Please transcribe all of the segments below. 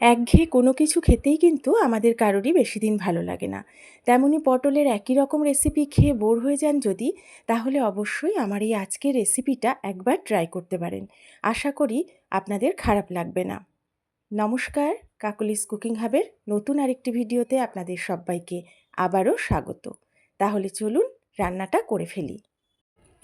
একঘেয়ে কোনো কিছু খেতেই কিন্তু আমাদের কারোরই বেশি দিন ভালো লাগে না। তেমনই পটলের একই রকম রেসিপি খেয়ে বোর হয়ে যান যদি, তাহলে অবশ্যই আমার এই আজকের রেসিপিটা একবার ট্রাই করতে পারেন। আশা করি আপনাদের খারাপ লাগবে না। নমস্কার, কাকুলিস কুকিং হাবের নতুন আরেকটি ভিডিওতে আপনাদের সবাইকে আবারও স্বাগত। তাহলে চলুন রান্নাটা করে ফেলি।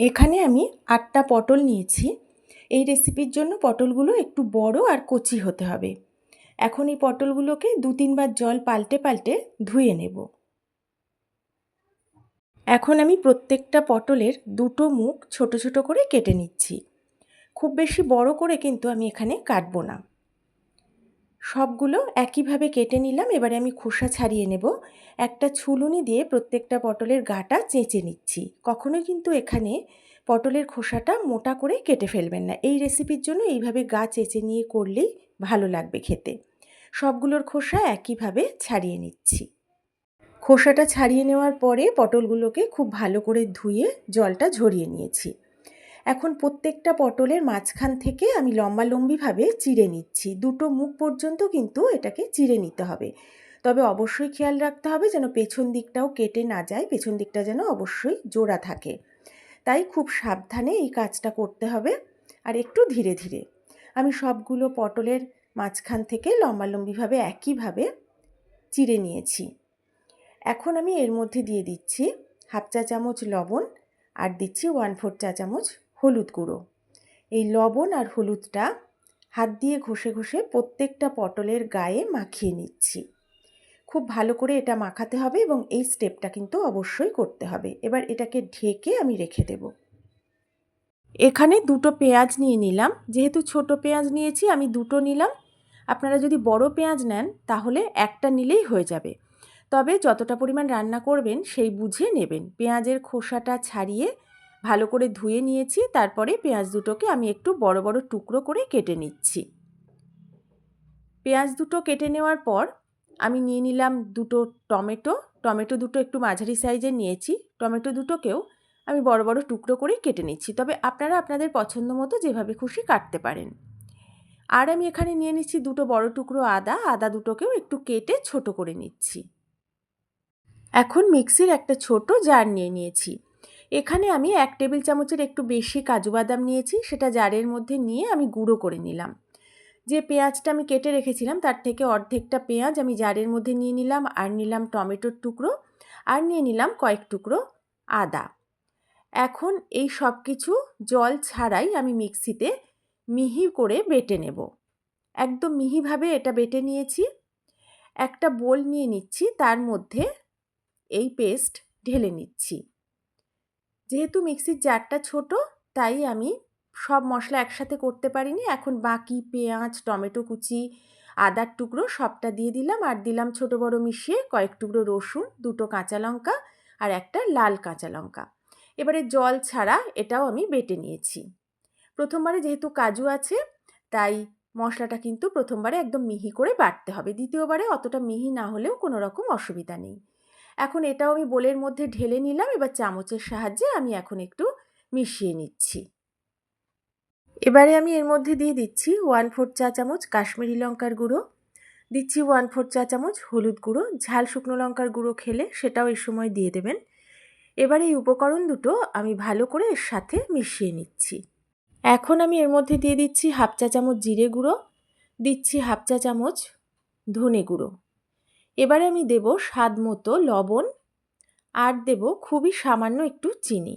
এখানে আমি আটটা পটল নিয়েছি। এই রেসিপির জন্য পটলগুলো একটু বড় আর কচি হতে হবে। এখন এই পটলগুলোকে দু তিনবার জল পাল্টে পাল্টে ধুয়ে নেব। এখন আমি প্রত্যেকটা পটলের দুটো মুখ ছোট ছোট করে কেটে নিচ্ছি। খুব বেশি বড় করে কিন্তু আমি এখানে কাটবো না। সবগুলো একইভাবে কেটে নিলাম, এবারে আমি খোসা ছাড়িয়ে নেব। একটা ছুলুনি দিয়ে প্রত্যেকটা পটলের গাটা চেঁচে নিচ্ছি। কখনোই কিন্তু এখানে পটলের খোসাটা মোটা করে কেটে ফেলবেন না। এই রেসিপির জন্য এইভাবে গা চেঁচে নিয়ে করলেই ভালো লাগবে খেতে। সবগুলোর খোসা একইভাবে ছাড়িয়ে নিচ্ছি। খোসাটা ছাড়িয়ে নেওয়ার পরে পটলগুলোকে খুব ভালো করে ধুয়ে জলটা ঝরিয়ে নিয়েছি। এখন প্রত্যেকটা পটলের মাঝখান থেকে আমি লম্বা লম্বিভাবে চিড়ে নিচ্ছি। দুটো মুখ পর্যন্ত কিন্তু এটাকে চিড়ে নিতে হবে। তবে অবশ্যই খেয়াল রাখতে হবে যেন পেছন দিকটাও কেটে না যায়, পেছন দিকটা যেন অবশ্যই জোড়া থাকে। তাই খুব সাবধানে এই কাজটা করতে হবে আর একটু ধীরে ধীরে। আমি সবগুলো পটলের মাঝখান থেকে লম্বালম্বিভাবে একইভাবে চিড়ে নিয়েছি। এখন আমি এর মধ্যে দিয়ে দিচ্ছি হাফ চা চামচ লবণ আর দিচ্ছি ওয়ান ফোর চা চামচ হলুদ গুঁড়ো। এই লবণ আর হলুদটা হাত দিয়ে ঘষে ঘষে প্রত্যেকটা পটলের গায়ে মাখিয়ে নিচ্ছি। খুব ভালো করে এটা মাখাতে হবে এবং এই স্টেপটা কিন্তু অবশ্যই করতে হবে। এবার এটাকে ঢেকে আমি রেখে দেব। এখানে দুটো পেঁয়াজ নিয়ে নিলাম। যেহেতু ছোট পেঁয়াজ নিয়েছি, আমি দুটো নিলাম। আপনারা যদি বড় পেঁয়াজ নেন, তাহলে একটা নিলেই হয়ে যাবে। তবে যতটা পরিমাণ রান্না করবেন, সেই বুঝে নেবেন। পেঁয়াজের খোসাটা ছাড়িয়ে ভালো করে ধুয়ে নিয়েছি, তারপরে পেঁয়াজ দুটোকে আমি একটু বড় বড় টুকরো করে কেটে নিচ্ছি। পেঁয়াজ দুটো কেটে নেওয়ার পর, আমি নিয়ে নিলাম দুটো টমেটো। টমেটো দুটো একটু মাঝারি সাইজের নিয়েছি। টমেটো দুটোকেও আমি বড় বড় টুকরো করে কেটে নিচ্ছি। তবে আপনারা আপনাদের পছন্দ মতো যেভাবে খুশি কাটতে পারেন। আর আমি এখানে নিয়ে নিচ্ছি দুটো বড় টুকরো আদা। আদা দুটোকেও একটু কেটে ছোট করে নিচ্ছি। এখন মিক্সির একটা ছোট জার নিয়ে নিয়েছি। এখানে আমি এক টেবিল চামচের একটু বেশি কাজু বাদাম নিয়েছি। সেটা জারের মধ্যে নিয়ে আমি গুঁড়ো করে নিলাম। যে পেঁয়াজটা আমি কেটে রেখেছিলাম, তার থেকে অর্ধেকটা পেঁয়াজ আমি জারের মধ্যে নিয়ে নিলাম। আর নিলাম টমেটোর টুকরো। আর নিয়ে নিলাম কয়েক টুকরো আদা। এখন এই সব কিছু জল ছাড়াই আমি মিক্সিতে মিহি করে বেটে নেব। একদম মিহিভাবে এটা বেটে নিয়েছি। একটা বোল নিয়ে নিচ্ছি, তার মধ্যে এই পেস্ট ঢেলে নিচ্ছি। যেহেতু মিক্সির জারটা ছোট, তাই আমি সব মশলা একসাথে করতে পারিনি। এখন বাকি পেঁয়াজ, টমেটো কুচি, আদার টুকরো সবটা দিয়ে দিলাম। আর দিলাম ছোট বড় মিশিয়ে কয়েক টুকরো রসুন, দুটো কাঁচা লঙ্কা আর একটা লাল কাঁচা লঙ্কা। এবারে জল ছাড়া এটাও আমি বেটে নিয়েছি। প্রথমবারে যেহেতু কাজু আছে, তাই মশলাটা কিন্তু প্রথমবারে একদম মিহি করে বাটতে হবে। দ্বিতীয়বারে অতটা মিহি না হলেও কোনো রকম অসুবিধা নেই। এখন এটাও আমি বোলের মধ্যে ঢেলে নিলাম, এবার চামচের সাহায্যে আমি এখন একটু মিশিয়ে নিচ্ছি। এবারে আমি এর মধ্যে দিয়ে দিচ্ছি ওয়ান ফোর চা চামচ কাশ্মীরি লঙ্কার গুঁড়ো। দিচ্ছি ওয়ান ফোর চা চামচ হলুদ গুঁড়ো। ঝাল শুকনো লঙ্কার গুঁড়ো খেলে সেটাও এই সময় দিয়ে দেবেন। এবার এই উপকরণ দুটো আমি ভালো করে এর সাথে মিশিয়ে নিচ্ছি। এখন আমি এর মধ্যে দিয়ে দিচ্ছি হাফ চা চামচ জিরে গুঁড়ো, দিচ্ছি হাফ চা চামচ ধনে গুঁড়ো। এবারে আমি দেব স্বাদ মতো লবণ আর দেব খুবই সামান্য একটু চিনি।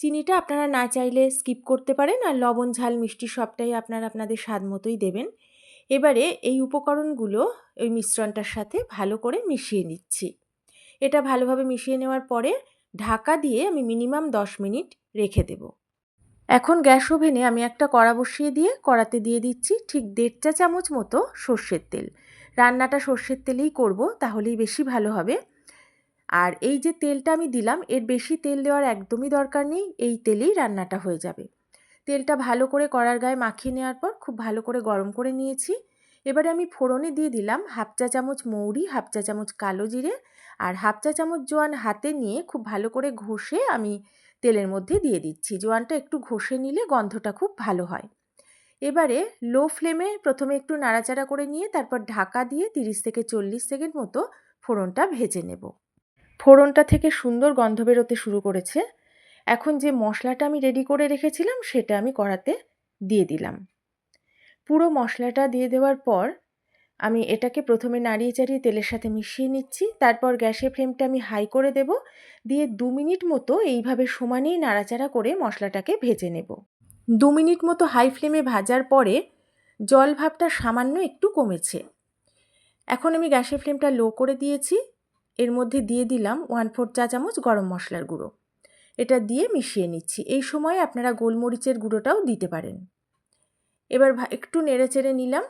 চিনিটা আপনারা না চাইলে স্কিপ করতে পারেন আর লবণ, ঝাল, মিষ্টি সবটাই আপনারা আপনাদের স্বাদ মতোই দেবেন। এবারে এই উপকরণগুলো ওই মিশ্রণটার সাথে ভালো করে মিশিয়ে নিচ্ছি। এটা ভালোভাবে মিশিয়ে নেওয়ার পরে ঢাকা দিয়ে আমি মিনিমাম দশ মিনিট রেখে দেব। এখন গ্যাস ওভেনে আমি একটা কড়া বসিয়ে দিয়ে, কড়াতে দিয়ে দিচ্ছি ঠিক দেড় চা চামচ মতো সর্ষের তেল। রান্নাটা সর্ষের তেলেই করব, তাহলেই বেশি ভালো হবে। আর এই যে তেলটা আমি দিলাম, এর বেশি তেল দেওয়ার একদমই দরকার নেই, এই তেলেই রান্নাটা হয়ে যাবে। তেলটা ভালো করে কড়ার গায়ে মাখিয়ে নেওয়ার পর খুব ভালো করে গরম করে নিয়েছি। এবারে আমি ফোড়নে দিয়ে দিলাম হাফ চা চামচ মৌরি, হাফ চা চামচ কালো জিরে আর হাফ চা চামচ জোয়ান হাতে নিয়ে খুব ভালো করে ঘষে আমি তেলের মধ্যে দিয়ে দিচ্ছি। জোয়ানটা একটু ঘষে নিলে গন্ধটা খুব ভালো হয়। এবারে লো ফ্লেমে প্রথমে একটু নাড়াচাড়া করে নিয়ে তারপর ঢাকা দিয়ে তিরিশ থেকে চল্লিশ সেকেন্ড মতো ফোড়নটা ভেজে নেব। ফোড়নটা থেকে সুন্দর গন্ধ বেরোতে শুরু করেছে। এখন যে মশলাটা আমি রেডি করে রেখেছিলাম সেটা আমি কড়াতে দিয়ে দিলাম। পুরো মশলাটা দিয়ে দেওয়ার পর আমি এটাকে প্রথমে নাড়িয়ে চাড়িয়ে তেলের সাথে মিশিয়ে নিচ্ছি, তারপর গ্যাসের ফ্লেমটা আমি হাই করে দেব, দিয়ে দু মিনিট মতো এইভাবে সমানেই নাড়াচাড়া করে মশলাটাকে ভেজে নেব। দু মিনিট মতো হাই ফ্লেমে ভাজার পরে জল ভাবটা সামান্য একটু কমেছে। এখন আমি গ্যাসের ফ্লেমটা লো করে দিয়েছি, এর মধ্যে দিয়ে দিলাম ওয়ান ফোর চা চামচ গরম মশলার গুঁড়ো। এটা দিয়ে মিশিয়ে নিচ্ছি, এই সময় আপনারা গোলমরিচের গুঁড়োটাও দিতে পারেন। এবার একটু নেড়ে চেড়ে নিলাম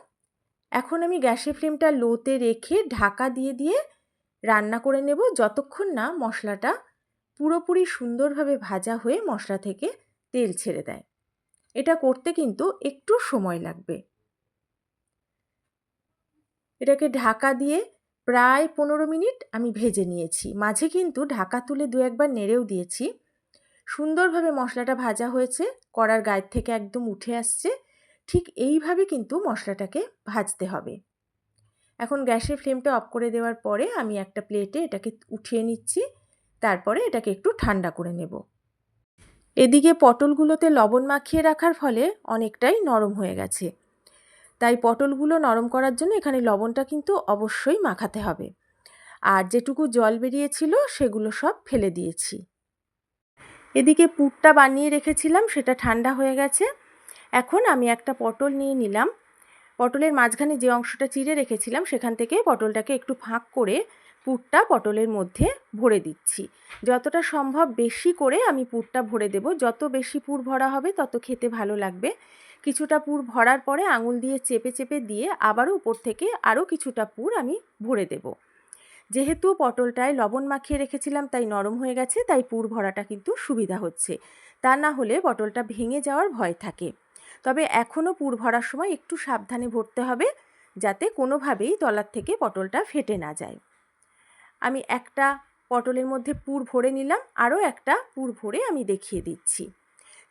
এখন আমি গ্যাসের ফ্লেমটা লোতে রেখে ঢাকা দিয়ে দিয়ে রান্না করে নেব যতক্ষণ না মশলাটা পুরোপুরি সুন্দরভাবে ভাজা হয়ে মশলা থেকে তেল ছেড়ে দেয়। এটা করতে কিন্তু একটু সময় লাগবে। এটাকে ঢাকা দিয়ে প্রায় পনেরো মিনিট আমি ভেজে নিয়েছি। মাঝে কিন্তু ঢাকা তুলে দু একবার নেড়েও দিয়েছি। সুন্দরভাবে মশলাটা ভাজা হয়েছে, কড়ার গায়ের থেকে একদম উঠে আসছে। ঠিক এইভাবে কিন্তু মশলাটাকে ভাজতে হবে। এখন গ্যাসের ফ্লেমটা অফ করে দেওয়ার পরে আমি একটা প্লেটে এটাকে উঠিয়ে নিচ্ছি, তারপরে এটাকে একটু ঠান্ডা করে নেব। এদিকে পটলগুলোতে লবণ মাখিয়ে রাখার ফলে অনেকটাই নরম হয়ে গেছে। তাই পটলগুলো নরম করার জন্য এখানে লবণটা কিন্তু অবশ্যই মাখাতে হবে। আর যেটুকু জল বেরিয়েছিল সেগুলো সব ফেলে দিয়েছি। এদিকে পুরটা বানিয়ে রেখেছিলাম, সেটা ঠান্ডা হয়ে গেছে। এখন আমি একটা পটল নিয়ে নিলাম। পটলের মাঝখানে যে অংশটা চিড়ে রেখেছিলাম, সেখান থেকে পটলটাকে একটু ফাঁক করে পুরটা পটলের মধ্যে ভরে দিচ্ছি। যতটা সম্ভব বেশি করে আমি পুরটা ভরে দেব। যত বেশি পুর ভরা হবে, তত খেতে ভালো লাগবে। কিছুটা পুর ভরার পরে আঙুল দিয়ে চেপে চেপে দিয়ে আবারও উপর থেকে আরও কিছুটা পুর আমি ভরে দেব। যেহেতু পটলটায় লবণ মাখিয়ে রেখেছিলাম, তাই নরম হয়ে গেছে, তাই পুর ভরাটা কিন্তু সুবিধা হচ্ছে। তা না হলে পটলটা ভেঙে যাওয়ার ভয় থাকে। তবে এখনও পুর ভরার সময় একটু সাবধানে ভরতে হবে যাতে কোনোভাবেই তলার থেকে পটলটা ফেটে না যায়। আমি একটা পটলের মধ্যে পুর ভরে নিলাম, আরও একটা পুর ভরে আমি দেখিয়ে দিচ্ছি।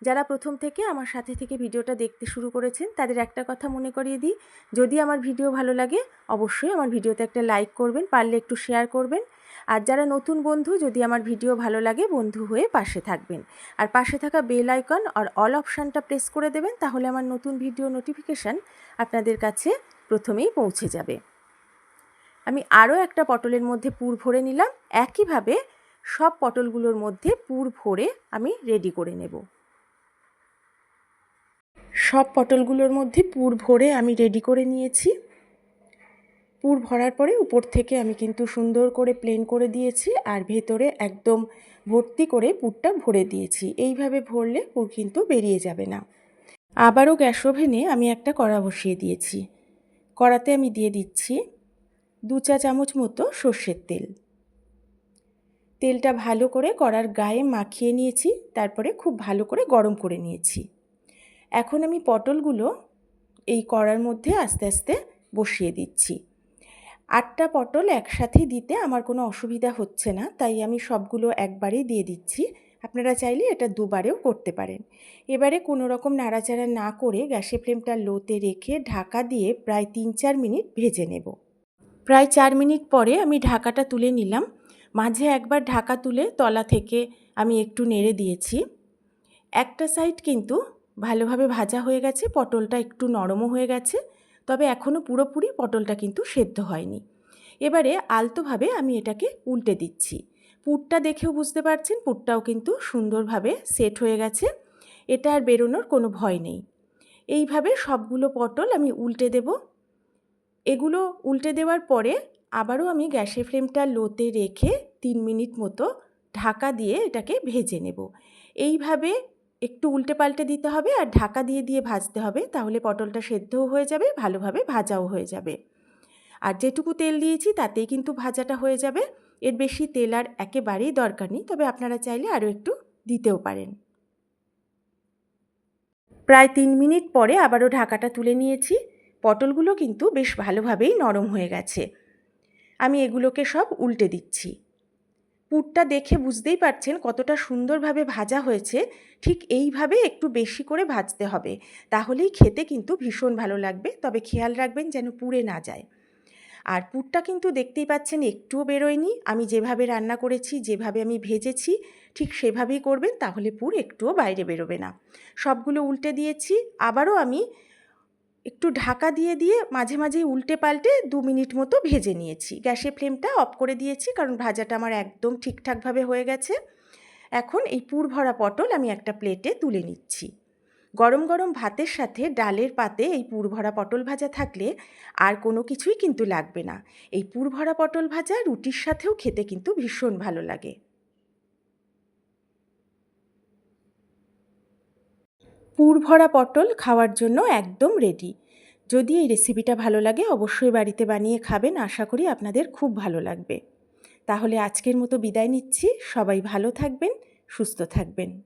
যারা প্রথম থেকে আমার সাথে থেকে ভিডিওটা দেখতে শুরু করেছেন, তাদের একটা কথা মনে করিয়ে দিই, যদি আমার ভিডিও ভালো লাগে, অবশ্যই আমার ভিডিওতে একটা লাইক করবেন, পারলে একটু শেয়ার করবেন। আর যারা নতুন বন্ধু, যদি আমার ভিডিও ভালো লাগে, বন্ধু হয়ে পাশে থাকবেন। আর পাশে থাকা বেল আইকন আর অল অপশানটা প্রেস করে দেবেন, তাহলে আমার নতুন ভিডিও নোটিফিকেশান আপনাদের কাছে প্রথমেই পৌঁছে যাবে। আমি আরও একটা পটলের মধ্যে পুর ভরে নিলাম। একইভাবে সব পটলগুলোর মধ্যে পুর ভরে আমি রেডি করে নেব। সব পটলগুলোর মধ্যে পুর ভরে আমি রেডি করে নিয়েছি। পুর ভরার পরে উপর থেকে আমি কিন্তু সুন্দর করে প্লেন করে দিয়েছি আর ভেতরে একদম ভর্তি করে পুরটা ভরে দিয়েছি। এইভাবে ভরলে পুর কিন্তু বেরিয়ে যাবে না। আবারও গ্যাস ওভেনে আমি একটা কড়া বসিয়ে দিয়েছি। কড়াতে আমি দিয়ে দিচ্ছি দু চা চামচ মতো সর্ষের তেল। তেলটা ভালো করে কড়ার গায়ে মাখিয়ে নিয়েছি, তারপরে খুব ভালো করে গরম করে নিয়েছি। এখন আমি পটলগুলো এই কড়ার মধ্যে আস্তে আস্তে বসিয়ে দিচ্ছি। আটটা পটল একসাথে দিতে আমার কোনো অসুবিধা হচ্ছে না, তাই আমি সবগুলো একবারেই দিয়ে দিচ্ছি। আপনারা চাইলে এটা দুবারেও করতে পারেন। এবারে কোনো রকম নাড়াচাড়া না করে গ্যাসের ফ্লেমটা লোতে রেখে ঢাকা দিয়ে প্রায় তিন চার মিনিট ভেজে নেব। প্রায় চার মিনিট পরে আমি ঢাকাটা তুলে নিলাম। মাঝে একবার ঢাকা তুলে তলা থেকে আমি একটু নেড়ে দিয়েছি। একটা সাইড কিন্তু ভালোভাবে ভাজা হয়ে গেছে, পটলটা একটু নরমও হয়ে গেছে। তবে এখনও পুরোপুরি পটলটা কিন্তু সেদ্ধ হয়নি। এবারে আলতোভাবে আমি এটাকে উল্টে দিচ্ছি। পুরটা দেখেও বুঝতে পারছেন, পুরটাও কিন্তু সুন্দরভাবে সেট হয়ে গেছে। এটা আর বেরোনোর কোনো ভয় নেই। এইভাবে সবগুলো পটল আমি উল্টে দেব। এগুলো উল্টে দেওয়ার পরে আবারও আমি গ্যাসের ফ্লেমটা লোতে রেখে তিন মিনিট মতো ঢাকা দিয়ে এটাকে ভেজে নেব। এইভাবে একটু উল্টে পাল্টে দিতে হবে আর ঢাকা দিয়ে দিয়ে ভাজতে হবে। তাহলে পটলটা সেদ্ধও হয়ে যাবে, ভালোভাবে ভাজাও হয়ে যাবে। আর যেটুকু তেল দিয়েছি তাতেই কিন্তু ভাজাটা হয়ে যাবে। এর বেশি তেল আর একেবারেই দরকার নেই, তবে আপনারা চাইলে আরও একটু দিতেও পারেন। প্রায় তিন মিনিট পরে আবারও ঢাকাটা তুলে নিয়েছি। পটলগুলো কিন্তু বেশ ভালোভাবেই নরম হয়ে গেছে। আমি এগুলোকে সব উল্টে দিচ্ছি। পুরটা দেখে বুঝতেই পারছেন কতটা সুন্দরভাবে ভাজা হয়েছে। ঠিক এইভাবে একটু বেশি করে ভাজতে হবে। তাহলেই খেতে কিন্তু ভীষণ ভালো লাগবে। তবে খেয়াল রাখবেন যেন পুড়ে না যায়। আর পুরটা কিন্তু দেখতেই পাচ্ছেন একটুও বেরোয়নি। আমি যেভাবে রান্না করেছি, যেভাবে আমি ভেজেছি, ঠিক সেভাবেই করবেন। তাহলে পুর একটুও বাইরে বেরোবে না। সবগুলো উল্টে দিয়েছি। আবারও আমি একটু ঢাকা দিয়ে দিয়ে মাঝে মাঝে উল্টে পাল্টে দু মিনিট মতো ভেজে নিয়েছি। গ্যাসের ফ্লেমটা অফ করে দিয়েছি কারণ ভাজাটা আমার একদম ঠিকঠাকভাবে হয়ে গেছে। এখন এই পুর ভরা পটল আমি একটা প্লেটে তুলে নিচ্ছি। গরম গরম ভাতের সাথে ডালের পাতে এই পুর ভরা পটল ভাজা থাকলে আর কোনো কিছুই কিন্তু লাগবে না। এই পুর ভরা পটল ভাজা রুটির সাথেও খেতে কিন্তু ভীষণ ভালো লাগে। পুর ভরা পটল খাওয়ার জন্য একদম রেডি যদি এই রেসিপিটা ভালো লাগে, অবশ্যই বাড়িতে বানিয়ে খাবেন। আশা করি আপনাদের খুব ভালো লাগবে। তাহলে আজকের মতো বিদায় নিচ্ছি। সবাই ভালো থাকবেন, সুস্থ থাকবেন।